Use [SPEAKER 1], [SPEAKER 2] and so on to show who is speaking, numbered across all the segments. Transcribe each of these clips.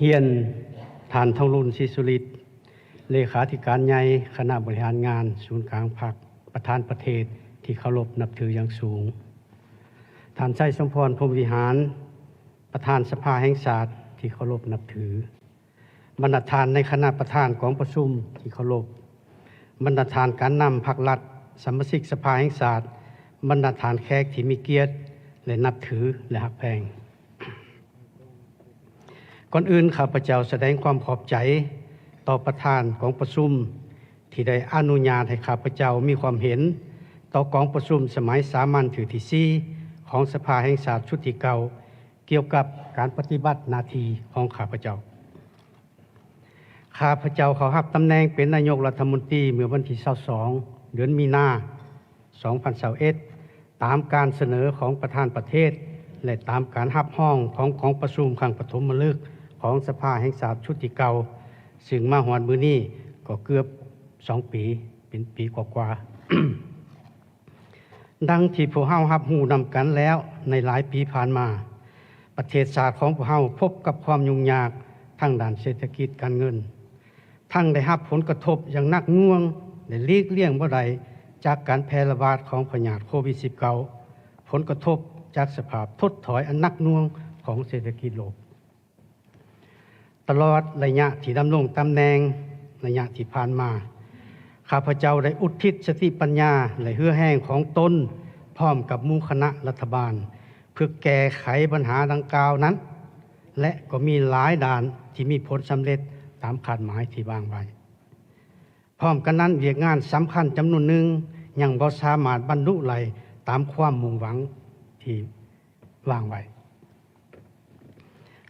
[SPEAKER 1] เฮียนฐานทองรุ่นศิสุริตเลขาธิการใหญ่คณะบริหารงาน ศูนย์กลางพักประธานประเทศที่เคารพนับถืออย่างสูง ท่านชัยสมพรพรมวิหาร ประธานสภาแห่งศาสตร์ที่เคารพนับถือบรรณาธิการในคณะประธานของประชุมที่เคารพบรรณาธิการการนำพักรัฐสมาชิกสภาแห่งศาสตร์บรรณาธิการแขกที่มีเกียรติและนับถือและหักแพง ก่อนอื่นข้าพเจ้าแสดงความขอบใจต่อประธานของประชุมที่ได้อนุญาตให้ข้าพเจ้ามีความเห็น ต่อกองประชุมสมัยสามัญถือที่สี่ของสภาแห่งศาสตร์ชุดที่เก่าเกี่ยวกับการปฏิบัติหนาทีของข้าพเจ้า ข้าพเจ้าเขารับตำแหน่งเป็นนายกรัฐมนตรีเมื่อวันที่22เดือนมีนา2021ตามการเสนอของประธานประเทศ และตามการหับห้องของของประชุมครั้งปฐมฤกษ์ ของสภาแห่งศาสตร์ชุดที่เก่าซึ่งมาหอดมือนี้ก็เกือบสองปีเป็นปีกว่าๆดังที่พวกเฮารับหูนำกันแล้วในหลายปีผ่านมา ประเทศศาสตร์ของพวกเฮาพบกับความยุ่งยากทั้งด้านเศรษฐกิจการเงิน ทั้งได้รับผลกระทบอย่างนักน่วงและลีกเลี่ยงบ่ไดจากการแพร่ระบาดของพยาธิโควิด -19 ผลกระทบจากสภาพทดถอยอันนักน่วงของเศรษฐกิจโลก ตลอดระยะที่ดำรงตำแหน่งระยะที่ผ่านมา ข้าพเจ้าได้อุทิศสติปัญญาและเหื่อแห้งของตนพร้อมกับมู่คณะรัฐบาล เพื่อแก้ไขปัญหาดังกล่าวนั้น และก็มีหลายด่านที่มีผลสำเร็จตามคาดหมายที่วางไว้พร้อมกันนั้นเวียกงานสำคัญจำนวนหนึ่งยังบ่สามารถบรรลุไหลตามความมุ่งหวังที่วางไว้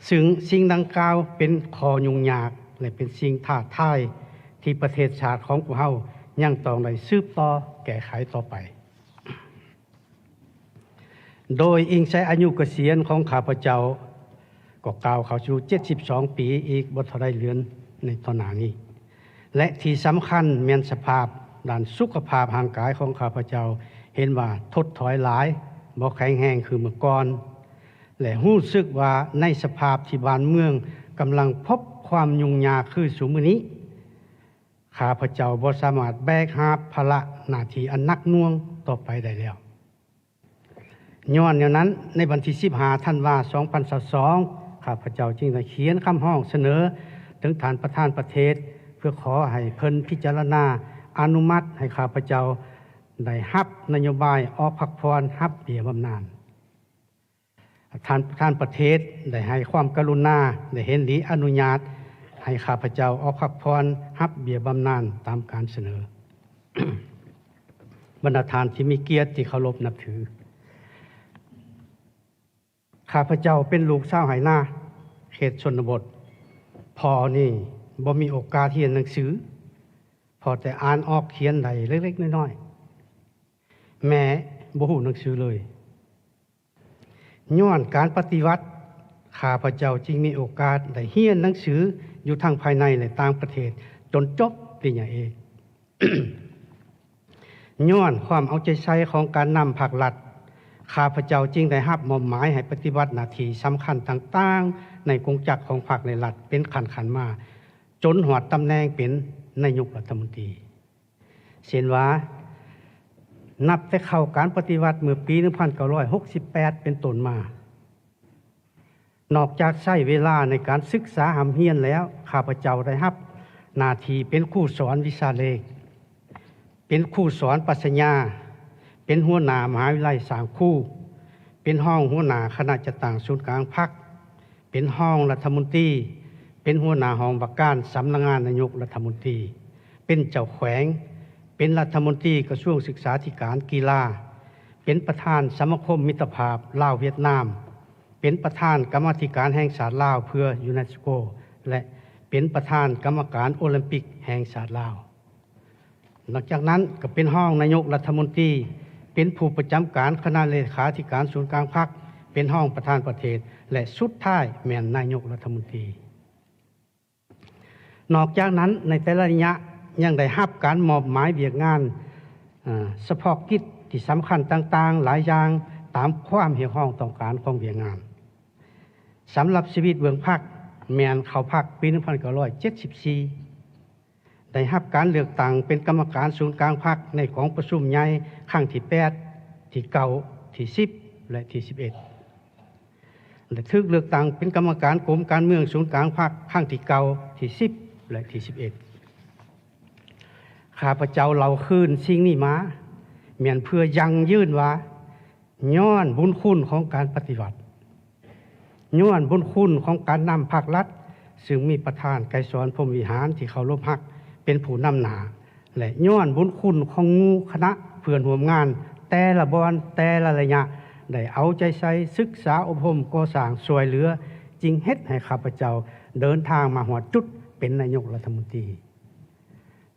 [SPEAKER 1] ซึ่งสิ่งดังกล่าวเป็นขอยุ่งยากและเป็นสิ่งท้าทายที่ประเทศชาติของพวกเรายังต้องได้สืบต่อแก้ไขต่อไป โดยอิงใช้อายุเกษียณของข้าพเจ้า ก็กล่าวเขาสู่72 ปีอีกบทได้เลือนในตอนหนานี้ และที่สำคัญเมียนสภาพด้านสุขภาพห่างกายของข้าพเจ้า เห็นว่าทดถอยหลายบ่แข็งแรงคือเมื่อก่อน และรู้สึกว่าในสภาพที่บ้านเมืองกำลังพบความยุ่งยากคือสูมือนี้ข้าพเจ้าบ่สามารถแบกหาบภาระหน้าที่อันนักน่วงต่อไปได้แล้วย้อนแนวนั้นในวันที่15ธันวา2022ข้าพเจ้าจึงได้เขียนคำห้องเสนอ ถึงฐานประธานประเทศ เพื่อขอให้เพิ่นพิจารณาอนุมัติให้ข้าพเจ้าได้รับนโยบายออกพักพรรับเบียบำนาญ ท่านประธานประเทศได้ให้ความกรุณาได้เห็นดีอนุญาต ให้ข้าพเจ้าออกพักพรรับเบียบำนาญตามการเสนอบรรดาทานที่มีเกียรติที่เคารพนับถือ ข้าพเจ้าเป็นลูกเศร้าวไหหน้า เขตชนบท พอนี่บ่มีโอกาสเรียนหนังสือ พอแต่อ่านออกเขียนใดเล็ก ๆ น้อยๆแม่บ่หูหนังสือเลย ย้อนการปฏิวัติข้าพเจ้าจึงมีโอกาสได้เรียนหนังสืออยู่ทั้งภายในและต่างประเทศ จนจบปริญญาเอกย้อนความเอาใจใส่ของการนำภาครัฐข้าพเจ้าจึงได้รับมอบหมายให้ปฏิบัติหน้าที่สำคัญต่างๆ ในกงจักรของภาคในรัฐเป็นขันขันมา จนหอดตำแหน่งเป็นนายกรัฐมนตรีเช่นว่า นับแต่เข้าการปฏิวัติเมื่อปี 1968 เป็นต้นมา นอกจากใช้เวลาในการศึกษาหำเฮียนแล้ว ข้าพเจ้าได้รับหน้าที่เป็นครูสอนวิชาเลข เป็นครูสอนปรัชญา เป็นหัวหน้ามหาวิทยาลัยสามคู่ เป็นห้องหัวหน้าคณะจัดตั้งศูนย์กลางพัก เป็นห้องรัฐมนตรี เป็นหัวหน้าห้องบักการสำนักงานนายกรัฐมนตรี เป็นเจ้าแขวง เป็นรัฐมนตรีกระทรวงศึกษาธิการกีฬา เป็นประธานสมาคมมิตรภาพลาวเวียดนาม เป็นประธานกรรมธิการแห่งชาติลาวเพื่อยูเนสโก และเป็นประธานกรรมการโอลิมปิกแห่งชาติลาว หลังจากนั้นก็เป็นห้องนายกรัฐมนตรี เป็นผู้ประจำการคณะเลขาธิการศูนย์กลางพักเป็นห้องประธานประเทศ และสุดท้ายแม่นนายกรัฐมนตรี นอกจากนั้นในแต่ละระยะ ยังได้รับการมอบหมายเบียกงานเฉพาะกิจที่สำคัญต่างๆ หลายอย่างตามความเหี่ยวห้องต้องการของเบียกงานสำหรับชีวิตเบืองพักแมนเขาพักปี1974ได้รับการเลือกตั้งเป็นกรรมการศูนย์กลางพักในของประชุมใหญ่ครั้งที่ 8 ที่9ที่10 และที่ 11 และทึกเลือกตั้งเป็นกรรมการกรมการเมืองศูนย์กลางพักครั้งที่9ที่ 10 และที่ 11 ข้าพเจ้าเราคืนสิ่งนี้มาเมียนเพื่อยังยื่นว่าย้อนบุญคุณของการปฏิบัติย้อนบุญคุณของการนำภาครัฐ ซึ่งมีประธานไกรสอนพรมวิหารที่เขารบฮักเป็นผู้นำหนา และย้อนบุญคุณของงูคณะเพื่อนร่วมงาน แต่ละบอนแต่ละระยะได้เอาใจใส่ศึกษาอบรมก่อสร้างสวยเหลือจึงเฮ็ดให้ข้าพเจ้าเดินทางมาหัวจุดเป็นนายกรัฐมนตรี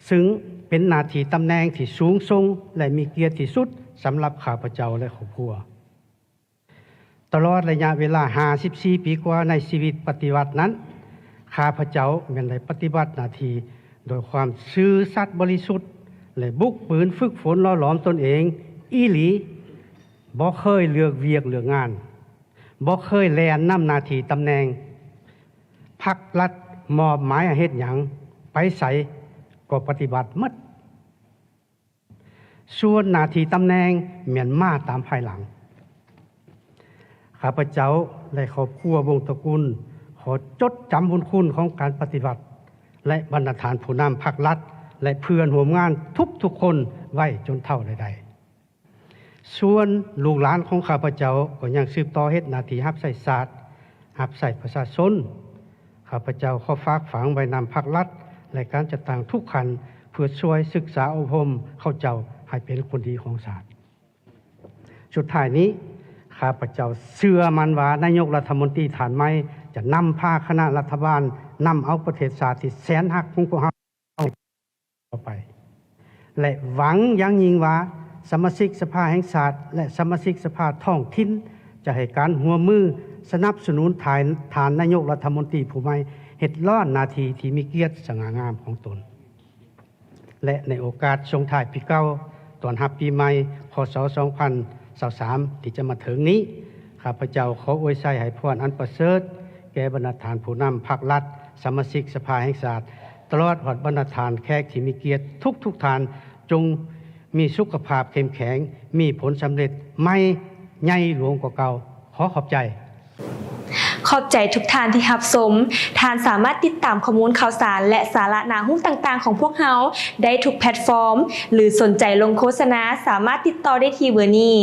[SPEAKER 1] ซึ่งเป็นนาทีตำแหน่งที่สูงส่งและมีเกียรติที่สุดสำหรับข้าพเจ้าและครอบครัว ตลอดระยะเวลา 54 ปีกว่าในชีวิตปฏิวัตินั้น ข้าพเจ้าแม่นได้ปฏิบัตินาทีโดยความซื่อสัตย์บริสุทธิ์ และบุกปืนฝึกฝนล่อหลอมตนเอง อีหลีบ่เคยเลือกเวียกเลือกงานบ่เคยแลนนำนาทีตำแหน่งพักรัฐมอบหมายให้เฮ็ดหยังไปใส ก็ปฏิบัติหมดส่วนนาทีตำแหน่งเมียนมาตามภายหลัง ข้าพเจ้าและครอบครัววงตระกูล ขอจดจำบุญคุณของการปฏิบัติ และบรรณาฐานผู้นำภาครัฐ และเพื่อนร่วงานทุกทุกคนไว้จนเท่าใดๆส่วนลูกหลานของข้าพเจ้าก็ยังสืบต่อเฮ็ดนาทีรับใส่ศาสตร์รับใส่ประชาชนข้าพเจ้าขอฝากฝังไว้นำภาครัฐ และการจัดตั้งทุกขันเพื่อช่วยศึกษาอบรมเข้าเจ้าให้เป็นคนดีของศาสตร์สุดท้ายนี้ข้าพเจ้าเชื่อมันว่านายกรัฐมนตรีฐานไม้จะนำพาคณะรัฐบาลนำเอาประเทศชาสติที่แสนหักของพวกเราต่อไป และหวังยังยิงว่าสมาชิกสภาแห่งชาสติและสมาชิกสภาท้องถิ่นจะให้การหัวมือสนับสนุนฐานฐานนายกรัฐมนตรีผู้ใหม่ เฮ็ดล้อนนาทีที่มีเกียรติสง่างามของตน และในโอกาสทรงถ่ายปีเก่าตอนรับปีใหม่พศ2023ที่จะมาถึงนี้ ข้าพเจ้าขออวยชัยให้พรอันประเสริฐ แก่บรรณาฐานผู้นำภาครัฐ สมาชิกสภาแห่งชาสติตลอดหอดบรรณาฐานแขกที่มีเกียรติทุกทุกทานจงมีสุขภาพเข้มแข็ง มีผลสำเร็จไม่ใหญ่หลวงกว่าเก่า ขอขอบใจ
[SPEAKER 2] ขอบใจทุกท่านที่หับสมท่านสามารถติดตามข้อมูลข่าวสาร และสาระนาหุ้นต่างๆ ของพวกเฮาได้ทุกแพลตฟอร์ม หรือสนใจลงโฆษณาสามารถติดต่อได้ที่เบอร์นี้